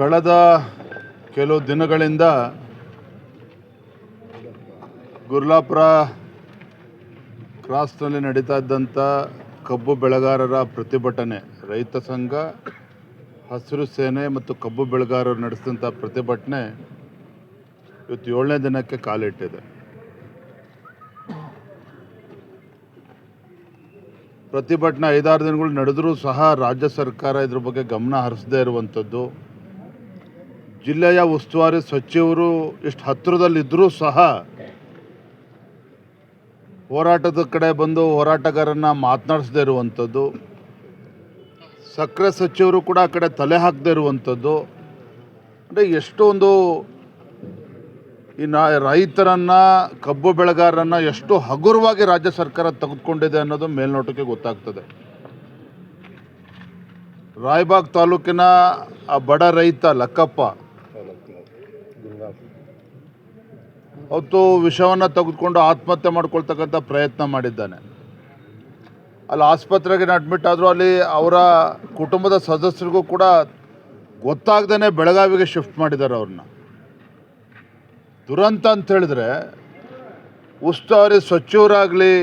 ಕಳೆದ ಕೆಲವು ದಿನಗಳಿಂದ ಗುರ್ಲಾಪುರ ಕ್ರಾಸ್ನಲ್ಲಿ ನಡೀತಾ ಇದ್ದಂಥ ಕಬ್ಬು ಬೆಳೆಗಾರರ ಪ್ರತಿಭಟನೆ. ರೈತ ಸಂಘ, ಹಸಿರು ಸೇನೆ ಮತ್ತು ಕಬ್ಬು ಬೆಳೆಗಾರರು ನಡೆಸಿದಂಥ ಪ್ರತಿಭಟನೆ ಇವತ್ತು ಏಳನೇ ದಿನಕ್ಕೆ ಕಾಲಿಟ್ಟಿದೆ. ಪ್ರತಿಭಟನೆ ಐದಾರು ದಿನಗಳು ನಡೆದರೂ ಸಹ ರಾಜ್ಯ ಸರ್ಕಾರ ಇದ್ರ ಬಗ್ಗೆ ಗಮನ ಹರಿಸದೇ ಇರುವಂಥದ್ದು ಜಿಲ್ಲೆಯ ಉಸ್ತುವಾರಿ ಸಚಿವರು ಇಷ್ಟು ಹತ್ತಿರದಲ್ಲಿದ್ದರೂ ಸಹ ಹೋರಾಟದ ಕಡೆ ಬಂದು ಹೋರಾಟಗಾರನ್ನ ಮಾತನಾಡಿಸದೇ ಇರುವಂಥದ್ದು, ಸಕ್ಕರೆ ಸಚಿವರು ಕೂಡ ಆ ಕಡೆ ತಲೆ ಹಾಕದೇ ಇರುವಂಥದ್ದು, ಅಂದರೆ ಎಷ್ಟೊಂದು ಈ ನಾ ರೈತರನ್ನು, ಕಬ್ಬು ಬೆಳೆಗಾರರನ್ನು ಎಷ್ಟು ಹಗುರವಾಗಿ ರಾಜ್ಯ ಸರ್ಕಾರ ತೆಗೆದುಕೊಂಡಿದೆ ಅನ್ನೋದು ಮೇಲ್ನೋಟಕ್ಕೆ ಗೊತ್ತಾಗ್ತದೆ. ರಾಯಬಾಗ್ ತಾಲೂಕಿನ ಆ ಬಡ ರೈತ ಲಕ್ಕಪ್ಪ ಅವತ್ತು ವಿಷವನ್ನು ತೆಗೆದುಕೊಂಡು ಆತ್ಮಹತ್ಯೆ ಮಾಡ್ಕೊಳ್ತಕ್ಕಂಥ ಪ್ರಯತ್ನ ಮಾಡಿದ್ದಾನೆ. ಅಲ್ಲಿ ಆಸ್ಪತ್ರೆಗೆ ಅಡ್ಮಿಟ್ ಆದರೂ ಅಲ್ಲಿ ಅವರ ಕುಟುಂಬದ ಸದಸ್ಯರಿಗೂ ಕೂಡ ಗೊತ್ತಾಗ್ದೇ ಬೆಳಗಾವಿಗೆ ಶಿಫ್ಟ್ ಮಾಡಿದ್ದಾರೆ ಅವ್ರನ್ನ. ದುರಂತ ಅಂತ ಹೇಳಿದ್ರೆ ಉಸ್ತುವಾರಿ ಸಚಿವರಾಗಲಿ,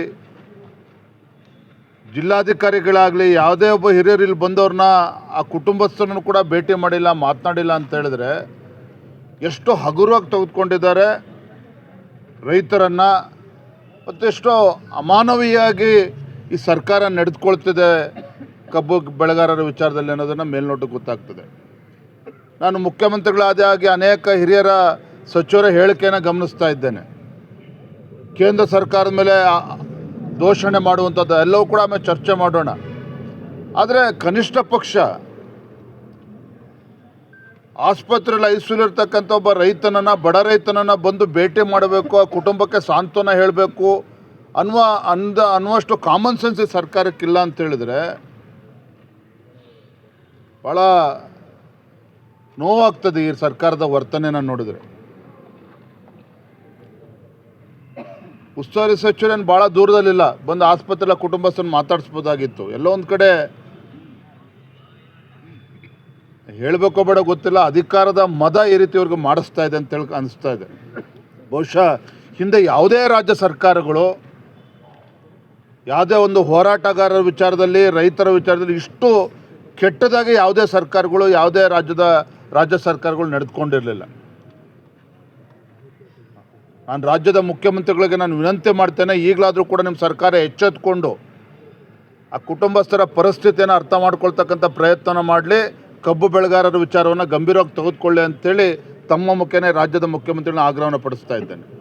ಜಿಲ್ಲಾಧಿಕಾರಿಗಳಾಗಲಿ, ಯಾವುದೇ ಒಬ್ಬ ಹಿರಿಯರು ಇಲ್ಲಿ ಬಂದವ್ರನ್ನ ಆ ಕುಟುಂಬಸ್ಥರನ್ನು ಕೂಡ ಭೇಟಿ ಮಾಡಿಲ್ಲ, ಮಾತನಾಡಿಲ್ಲ ಅಂತ ಹೇಳಿದ್ರೆ ಎಷ್ಟು ಹಗುರವಾಗಿ ತೆಗೆದುಕೊಂಡಿದ್ದಾರೆ. ರೈತರನ್ನು ಮತ್ತೆಷ್ಟೋ ಅಮಾನವೀಯಾಗಿ ಈ ಸರ್ಕಾರ ನಡೆದುಕೊಳ್ತಿದೆ ಕಬ್ಬು ಬೆಳೆಗಾರರ ವಿಚಾರದಲ್ಲಿ ಅನ್ನೋದನ್ನು ಮೇಲ್ನೋಟಕ್ಕೆ ಗೊತ್ತಾಗ್ತದೆ. ನಾನು ಮುಖ್ಯಮಂತ್ರಿಗಳಾದ ಹಾಗೆ ಅನೇಕ ಹಿರಿಯರ ಸಚಿವರ ಹೇಳಿಕೆಯನ್ನು ಗಮನಿಸ್ತಾ ಇದ್ದೇನೆ. ಕೇಂದ್ರ ಸರ್ಕಾರದ ಮೇಲೆ ದೂಷಣೆ ಮಾಡುವಂಥದ್ದು ಎಲ್ಲವೂ ಕೂಡ ಆಮೇಲೆ ಚರ್ಚೆ ಮಾಡೋಣ. ಆದರೆ ಕನಿಷ್ಠ ಪಕ್ಷ ಆಸ್ಪತ್ರೆಯಲ್ಲಿ ಐಸಿಯು ಇರ್ತಕ್ಕಂಥ ಒಬ್ಬ ರೈತನನ್ನು, ಬಡ ರೈತನನ್ನು ಬಂದು ಭೇಟಿ ಮಾಡಬೇಕು, ಆ ಕುಟುಂಬಕ್ಕೆ ಸಾಂತ್ವನ ಹೇಳಬೇಕು ಅನ್ನುವ ಅಂದ, ಅನ್ನುವಷ್ಟು ಕಾಮನ್ ಸೆನ್ಸ್ ಈ ಸರ್ಕಾರಕ್ಕಿಲ್ಲ ಅಂತ ಹೇಳಿದ್ರೆ ಭಾಳ ನೋವಾಗ್ತದೆ ಈ ಸರ್ಕಾರದ ವರ್ತನೆನ ನೋಡಿದ್ರೆ. ಉಸ್ತುವಾರಿ ಸಚಿವರೇನು ಭಾಳ ದೂರದಲ್ಲಿಲ್ಲ, ಬಂದು ಆಸ್ಪತ್ರೆ ಕುಟುಂಬಸ್ಥನ ಮಾತಾಡಿಸ್ಬೋದಾಗಿತ್ತು. ಎಲ್ಲೋ ಒಂದು ಕಡೆ ಹೇಳಬೇಕೋ ಬೇಡ ಗೊತ್ತಿಲ್ಲ, ಅಧಿಕಾರದ ಮದ ಈ ರೀತಿ ಇವ್ರಿಗೆ ಮಾಡಿಸ್ತಾ ಇದೆ ಅಂತೇಳಿ ಅನಿಸ್ತಾ ಇದೆ. ಬಹುಶಃ ಹಿಂದೆ ಯಾವುದೇ ರಾಜ್ಯ ಸರ್ಕಾರಗಳು ಯಾವುದೇ ಒಂದು ಹೋರಾಟಗಾರರ ವಿಚಾರದಲ್ಲಿ, ರೈತರ ವಿಚಾರದಲ್ಲಿ ಇಷ್ಟು ಕೆಟ್ಟದಾಗಿ ಯಾವುದೇ ಸರ್ಕಾರಗಳು, ಯಾವುದೇ ರಾಜ್ಯದ ರಾಜ್ಯ ಸರ್ಕಾರಗಳು ನಡೆದುಕೊಂಡಿರಲಿಲ್ಲ. ನಾನು ರಾಜ್ಯದ ಮುಖ್ಯಮಂತ್ರಿಗಳಿಗೆ ನಾನು ವಿನಂತಿ ಮಾಡ್ತೇನೆ, ಈಗಲಾದರೂ ಕೂಡ ನಿಮ್ಮ ಸರ್ಕಾರ ಎಚ್ಚೆತ್ಕೊಂಡು ಆ ಕುಟುಂಬಸ್ಥರ ಪರಿಸ್ಥಿತಿಯನ್ನು ಅರ್ಥ ಮಾಡ್ಕೊಳ್ತಕ್ಕಂಥ ಪ್ರಯತ್ನ ಮಾಡಲಿ. ಕಬ್ಬು ಬೆಳೆಗಾರರ ವಿಚಾರವನ್ನು ಗಂಭೀರವಾಗಿ ತೆಗೆದುಕೊಳ್ಳಿ ಅಂತೇಳಿ ತಮ್ಮ ಮುಖೇನೆ ರಾಜ್ಯದ ಮುಖ್ಯಮಂತ್ರಿಗಳನ್ನ ಆಗ್ರಹವನ್ನು ಪಡಿಸ್ತಾ ಇದ್ದೇನೆ.